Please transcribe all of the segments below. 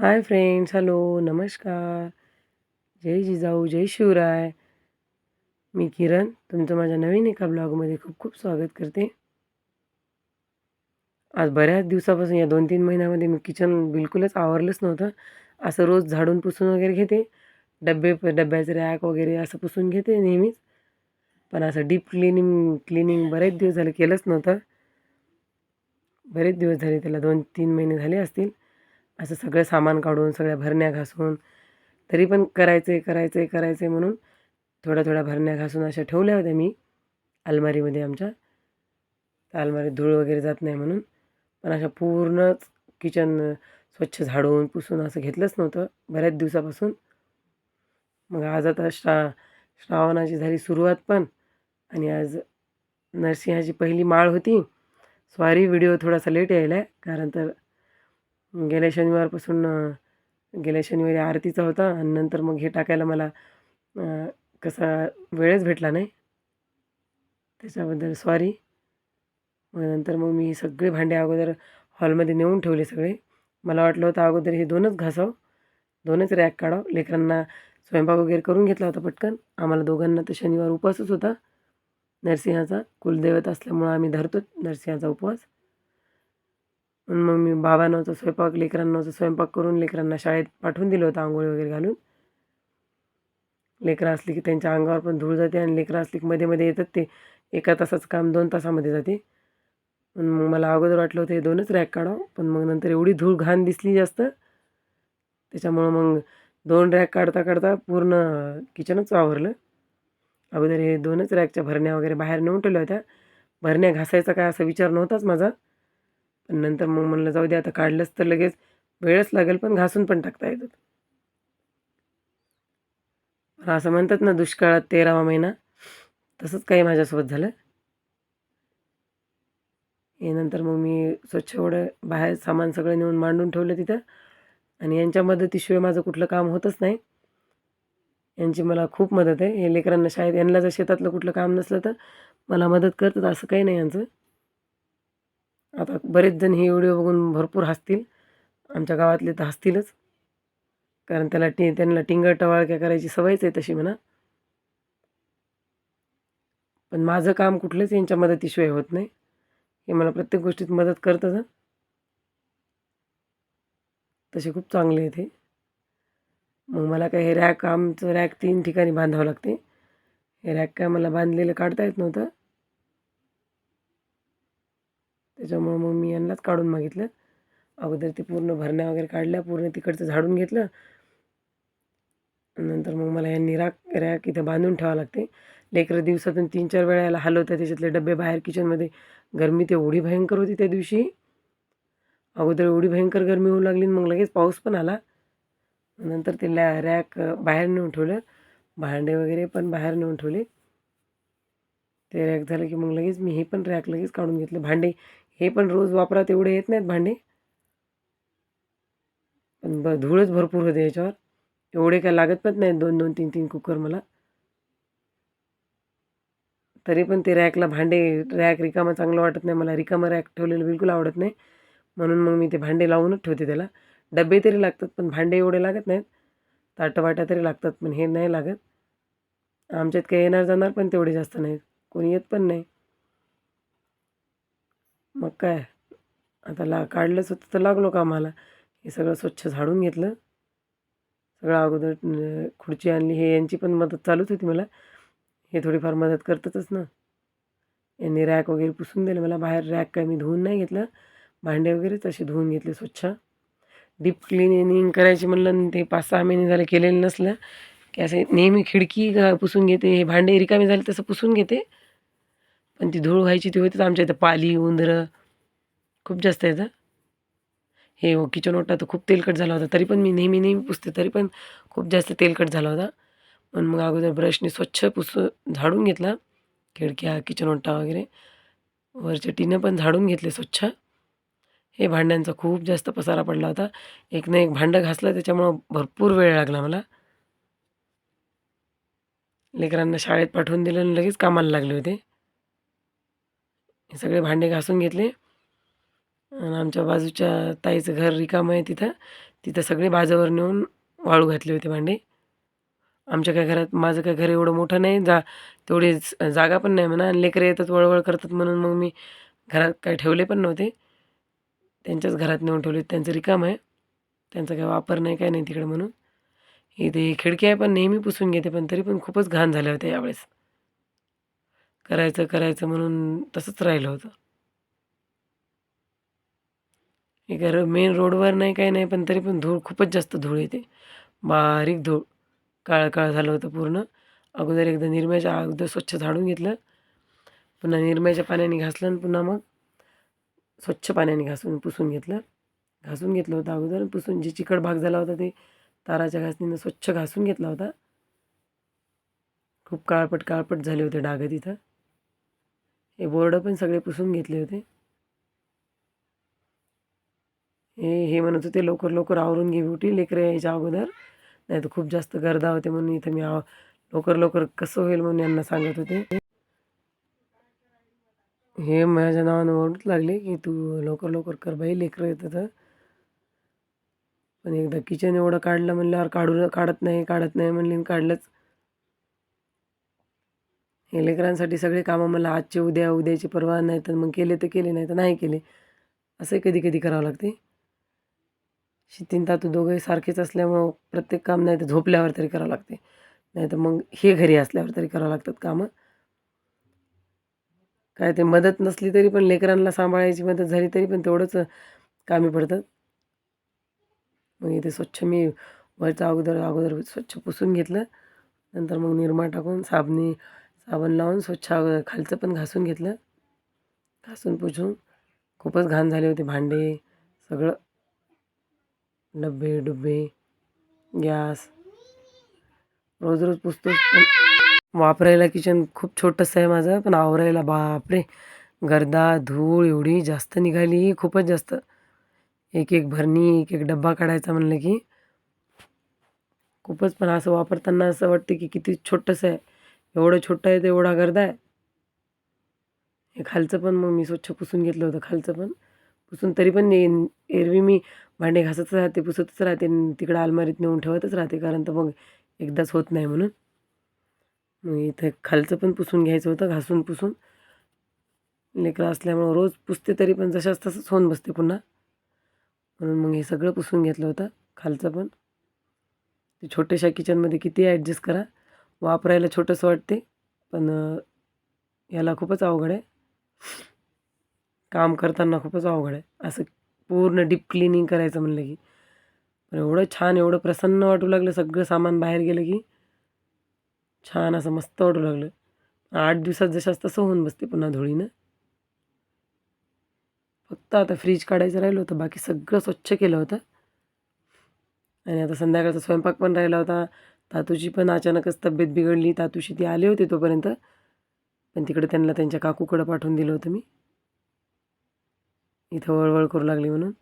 Hi friends hello नमस्कार. जय जिजाऊ जय शिवराय. मी किरण तुमचं माझ्या नवीन एका ब्लॉगमध्ये खूप खूप स्वागत करते. आज बऱ्याच दिवसापासून या दोन तीन महिन्यामध्ये मी किचन बिलकुलच आवरलंच नव्हतं. असं रोज झाडून पुसून वगैरे घेते. डबे डब्याचे रॅक वगैरे असं पुसून घेते नेहमीच. पण असं डीप क्लिनिंग क्लिनिंग बरेच दिवस झाले केलंच नव्हतं. बरेच दिवस झाले त्याला दोन तीन महिने झाले असतील. असं सगळं सामान काढून सगळ्या भरण्या घासून तरी पण करायचं आहे करायचं आहे करायचं आहे म्हणून थोड्या थोड्या भरण्या घासून अशा ठेवल्या होत्या मी अलमारीमध्ये आमच्या. तर अलमारीत धूळ वगैरे जात नाही म्हणून. पण अशा पूर्णच किचन स्वच्छ झाडून पुसून असं घेतलंच नव्हतं बऱ्याच दिवसापासून. मग आज आता श्रा श्रावणाची झाली सुरुवात पण आणि आज नरसिंहाची पहिली माळ होती. सॉरी व्हिडिओ थोडासा लेट यायला आहे कारण तर गेल्या शनिवारपासून गेल्या शनिवारी आरतीचा होता आणि नंतर मग हे टाकायला मला कसा वेळच भेटला नाही. त्याच्याबद्दल सॉरी मग नंतर मग मी सगळे भांडे अगोदर हॉलमध्ये नेऊन ठेवले सगळे. मला वाटलं होतं अगोदर हे दोनच घासावं दोनच रॅक काढावं. लेकरांना स्वयंपाक वगैरे करून घेतला होता पटकन. आम्हाला दोघांना तर शनिवार उपवासच होता. नरसिंहाचा कुलदैवत असल्यामुळं आम्ही धरतो नरसिंहाचा उपवास. म्हणून मग मी बाबांनाचा स्वयंपाक लेकरांनाचा स्वयंपाक करून लेकरांना शाळेत पाठवून दिलं होतं आंघोळी वगैरे घालून. लेकरं असली की त्यांच्या अंगावर पण धूळ जाते आणि लेकरं असली की मध्ये मध्ये येतात ते. एका तासाचं काम दोन तासामध्ये जाते. पण मग मला अगोदर वाटलं होतं हे दोनच रॅक काढावं पण मग नंतर एवढी धूळ घाण दिसली जास्त. त्याच्यामुळं मग दोन रॅक काढता काढता पूर्ण किचनच आवरलं अगोदर हे दोनच रॅकच्या भरण्या वगैरे बाहेर नेऊन ठेवल्या होत्या. भरण्या घासायचा काय असा विचार नव्हताच माझा. पण नंतर मग म्हणलं जाऊ दे आता काढलंच तर लगेच. वेळच लागेल पण घासून पण टाकता येतात. पण असं म्हणतात ना दुष्काळात तेरावा महिना. तसंच काही माझ्यासोबत झालं. हे नंतर मग मी स्वच्छ एवढं बाहेर सामान सगळं नेऊन मांडून ठेवलं तिथं. आणि यांच्या मदतीशिवाय माझं कुठलं काम होतच नाही. यांची मला खूप मदत आहे. हे लेकरांना शाळेत यांना जर शेतातलं कुठलं काम नसलं तर मला मदत करतात असं काही नाही यांचं. आता बरेच जण हे व्हिडिओ बघून भरपूर हसतील. आमच्या गावातले तर हसतीलच. कारण त्याला टी त्यांना टिंगर टवाळक्या करायची सवयच आहे तशी म्हणा. पण माझं काम कुठलंच यांच्या मदतीशिवाय होत नाही. हे मला प्रत्येक गोष्टीत मदत करतं हं. तसे खूप चांगले आहेत ते. मग मला काय हे रॅक आमचं रॅक तीन ठिकाणी बांधावं लागते. हे रॅक काय मला बांधलेलं काढता येत नव्हतं. त्याच्यामुळं मग मी यांनाच काढून मागितलं. अगोदर ते पूर्ण भरण्या वगैरे काढल्या पूर्ण तिकडचं झाडून घेतलं. नंतर मग मला यांनी राख रॅक इथं बांधून ठेवावं लागते. लेकरं दिवसातून तीन चार वेळा याला हलवतात त्याच्यातले डबे बाहेर किचनमध्ये गरमी ते एवढी भयंकर होती त्या दिवशी. अगोदर एवढी भयंकर गरमी होऊ लागली आणि मग लगेच पाऊस पण आला. नंतर ते लॅ रॅक बाहेर नेऊन ठेवलं. भांडे वगैरे पण बाहेर नेऊन ठेवले. ते रॅक झालं की मग लगेच मी हे पण रॅक लगेच काढून घेतलं. भांडे हे पण रोज वापरात एवढे येत नाहीत भांडे. पण ब धूळच भरपूर होते याच्यावर. एवढे काय लागत पण नाहीत दोन दोन तीन तीन कुकर मला. तरी पण ते रॅकला भांडे रॅक रिकामा चांगलं वाटत नाही. मला रिकामा रॅक ठेवलेलं बिलकुल आवडत नाही. म्हणून मग मी ते भांडे लावूनच ठेवते त्याला. डबे तरी लागतात पण भांडे एवढे लागत नाहीत. ताटवाट्या तरी लागतात पण हे नाही लागत. आमच्यात काही येणार जाणार पण तेवढे जास्त नाहीत. कोणी येत पण नाही. मग काय? आता ला काढलंच होतं तर लागलो कामाला. हे सगळं स्वच्छ झाडून घेतलं. सगळं अगोदर खुर्ची आणली. हे यांची पण मदत चालूच होती मला. हे थोडीफार मदत करतातच ना. यांनी रॅक वगैरे पुसून दिले मला. बाहेर रॅक काय मी धुवून नाही घेतलं. भांडे वगैरेच असे धुवून घेतले स्वच्छ. डीप क्लिनिंग करायची म्हणलं आणि ते पाच सहा महिने झाले केलेलं नसलं. की असे नेहमी खिडकी पुसून घेते. हे भांडे रिकामी झाले तसं पुसून घेते. पण ती धूळ व्हायची ती होतीच. आमच्या इथं पाली उंदरं खूप जास्त येतं हे. हो किचन ओटा तर खूप तेलकट झाला होता. तरी पण मी नेहमी नेहमी पुसते. तरी पण खूप जास्त तेलकट झाला होता. पण मग अगोदर ब्रशने स्वच्छ पुस झाडून घेतला. खिडक्या किचन ओटा वगैरे. वरचे टीनं पण झाडून घेतले स्वच्छ. हे भांड्यांचा खूप जास्त पसारा पडला होता. एक ना एक भांडं घासलं त्याच्यामुळं भरपूर वेळ लागला मला. लेकरांना शाळेत पाठवून दिलं आणि लगेच कामाला लागले होते. हे सगळे भांडे घासून घेतले. आणि आमच्या बाजूच्या ताईचं घर रिकामं आहे तिथं. तिथं सगळे बाजावर नेऊन वाळू घातले होते भांडे. आमच्या काय घरात माझं काय घर एवढं मोठं नाही जा तेवढी जागा पण नाही म्हणा. आणि लेकरं येतात वळवळ करतात म्हणून मग मी घरात काय ठेवले पण नव्हते. त्यांच्याच घरात नेऊन ठेवले. त्यांचं रिकाम आहे. त्यांचा काय वापर नाही काय नाही तिकडं म्हणून. इथे खिडकी आहे पण नेहमी पुसून घेते पण तरी पण खूपच घाण झाल्या होत्या यावेळेस. करायचं करायचं म्हणून तसंच राहिलं होतं. हे मेन रोडवर नाही काही नाही पण तरी पण धूळ खूपच जास्त धूळ येते. बारीक धूळ. काळ काळ झालं होतं पूर्ण. अगोदर एकदा निरम्याच्या अगोदर स्वच्छ झाडून घेतलं. पुन्हा निरम्याच्या पाण्याने घासलं आणि पुन्हा मग स्वच्छ पाण्याने घासून पुसून घेतलं. घासून घेतलं होतं अगोदर पुसून जे चिकट भाग झाला होता ते ताराच्या घासणीनं स्वच्छ घासून घेतला होता. खूप काळपट काळपट झाले होते डाग तिथं. हे बोर्ड पण सगळे पुसून घेतले होते. हे हे म्हणत होते लवकर लवकर आवरून घे उठी लेकरं यायच्या अगोदर. नाही तर खूप जास्त गर्दा होते म्हणून इथं मी आव लवकर लवकर कसं होईल? म्हणून यांना सांगत होते. हे माझ्या नावानं ओरडूच लागले की तू लवकर लवकर कर बाई लेकरं येतं तर पण एकदा किचन एवढं काढलं म्हणल्यावर काढू काढत नाही काढत नाही म्हणले आणि काढलंच. हे लेकरांसाठी सगळे कामं मला आजचे उद्या उद्याची परवा नाही तर मग केले तर केले नाही तर नाही केले. असंही कधी कधी करावं लागते. शितीन तातू दोघंही सारखेच असल्यामुळं प्रत्येक काम नाही तर झोपल्यावर तरी करावं लागते. नाही तर मग हे घरी असल्यावर तरी करावं लागतात कामं. काय ते मदत नसली तरी पण लेकरांना सांभाळायची मदत झाली तरी पण तेवढंच कामी पडतात. मग इथे स्वच्छ मी वरच्या अगोदर अगोदर स्वच्छ पुसून घेतलं. नंतर मग निरमा टाकून साबणी साबण लावून स्वच्छ अगोदर खालचं पण घासून घेतलं. घासून पुसून खूपच घाण झाले होते भांडे सगळं. डब्बे डुब्बे गॅस. रोज रोज पुसतो पण वापरायला किचन खूप छोटंसं आहे माझं पण आवरायला बापरे. गर्दा धूळ एवढी जास्त निघाली खूपच जास्त. एक एक भरणी एक एक डब्बा काढायचा म्हणलं की. खूपच पण असं वापरताना असं वाटतं की किती छोटंसं आहे. एवढं छोटं आहे तेवढा एवढा गर्दा आहे. हे खालचं पण मग मी स्वच्छ पुसून घेतलं होतं खालचं पण. पुसून तरी पण ने- एरवी मी भांडे घासतच राहते पुसतच राहते तिकडं अलमारीत नेऊन ठेवतच राहते कारण तर मग एकदाच होत नाही म्हणून. मग इथे खालचं पण पुसून घ्यायचं होतं घासून पुसून. लेकरं असल्यामुळं रोज पुसते तरी पण जशाच तसंच होऊन बसते पुन्हा. म्हणून मग हे सगळं पुसून घेतलं होतं खालचं पण. ते छोट्याशा किचनमध्ये किती ॲडजस्ट करा. वापरायला छोटंसं वाटते पण याला खूपच अवघड आहे. काम करताना खूपच अवघड आहे. असं पूर्ण डीप क्लिनिंग करायचं म्हणलं की. पण एवढं छान एवढं प्रसन्न वाटू लागलं सगळं सामान बाहेर गेलं की. छान असं मस्त वाटू लागलं. आठ दिवसात जशाच तसं होऊन बसते पुन्हा धुळीनं. फक्त आता फ्रीज काढायचं राहिलं होतं बाकी सगळं स्वच्छ केलं होतं. आणि आता संध्याकाळचा स्वयंपाक पण राहिला होता. तातूची पण अचानकच तब्येत बिघडली. तातूशी ती आले होते तोपर्यंत. पण तिकडे त्यांना त्यांच्या काकूकडं पाठवून दिलं होतं मी. इथं वळवळ करू लागली म्हणून.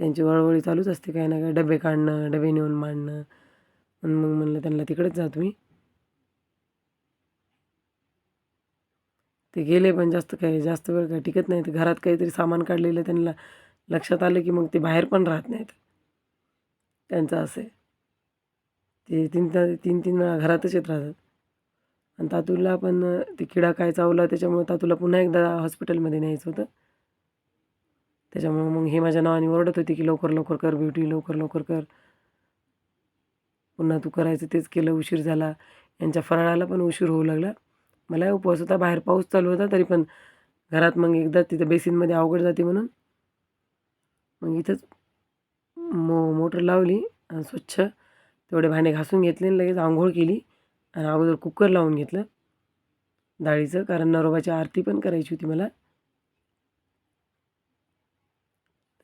त्यांची वळवळी चालूच असते काही ना काय डबे काढणं डबे नेऊन मांडणं. म्हणून मग म्हणलं त्यांना तिकडेच जा तुम्ही. ते गेले पण जास्त काय जास्त वेळ काय टिकत नाही घरात काहीतरी सामान काढलेलं त्यांना लक्षात आलं की मग ते बाहेर पण राहत नाहीत. त्यांचं असं आहे. ते तीन ता तीन तीन वेळा घरातच येत राहतात. आणि तातूला पण ते किडा काय चावला त्याच्यामुळे तातूला पुन्हा एकदा हॉस्पिटलमध्ये न्यायचं होतं. त्याच्यामुळे मग हे माझ्या नावाने ओरडत होती की लवकर लवकर कर ब्युटी लवकर लवकर कर. पुन्हा तू करायचं तेच केलं उशीर झाला. यांच्या फराळाला पण उशीर होऊ लागला. मलाही उपवास होता बाहेर पाऊस चालू होता तरी पण घरात मग एकदा तिथं बेसिनमध्ये अवघड जाते म्हणून मग इथंच मो मोटर लावली आणि स्वच्छ तेवढे भांडे घासून घेतले आणि लगेच आंघोळ केली आणि अगोदर कुकर लावून घेतलं डाळीचं कारण नरोबाची आरती पण करायची होती मला.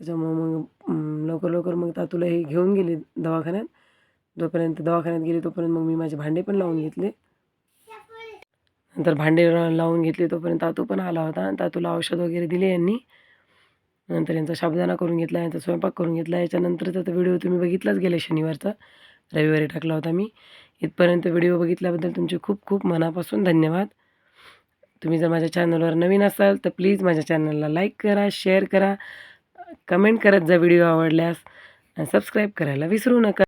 त्याच्यामुळं मग लवकर लवकर मग तातूला हे घेऊन गेले दवाखान्यात. जोपर्यंत दवाखान्यात गेले तोपर्यंत मग मी माझे भांडे पण लावून घेतले. नंतर भांडे लावून घेतले तोपर्यंत तातू पण आला होता आणि तातूला औषध वगैरे दिले यांनी. नंतर यांचा शाबदाना करून घेतला यांचा स्वयंपाक करून घेतला. याच्यानंतरचा तर व्हिडिओ तुम्ही बघितलाच गेला शनिवारचा. रविवारी टाकला होता मी. इथपर्यंत व्हिडिओ बघितल्याबद्दल तुमचे खूप खूप मनापासून धन्यवाद. तुम्ही जर माझ्या चॅनलवर नवीन असाल तर प्लीज माझ्या चॅनलला लाईक करा शेअर करा. कमेंट करत जा व्हिडिओ आवडल्यास. आणि सबस्क्राईब करायला विसरू नका.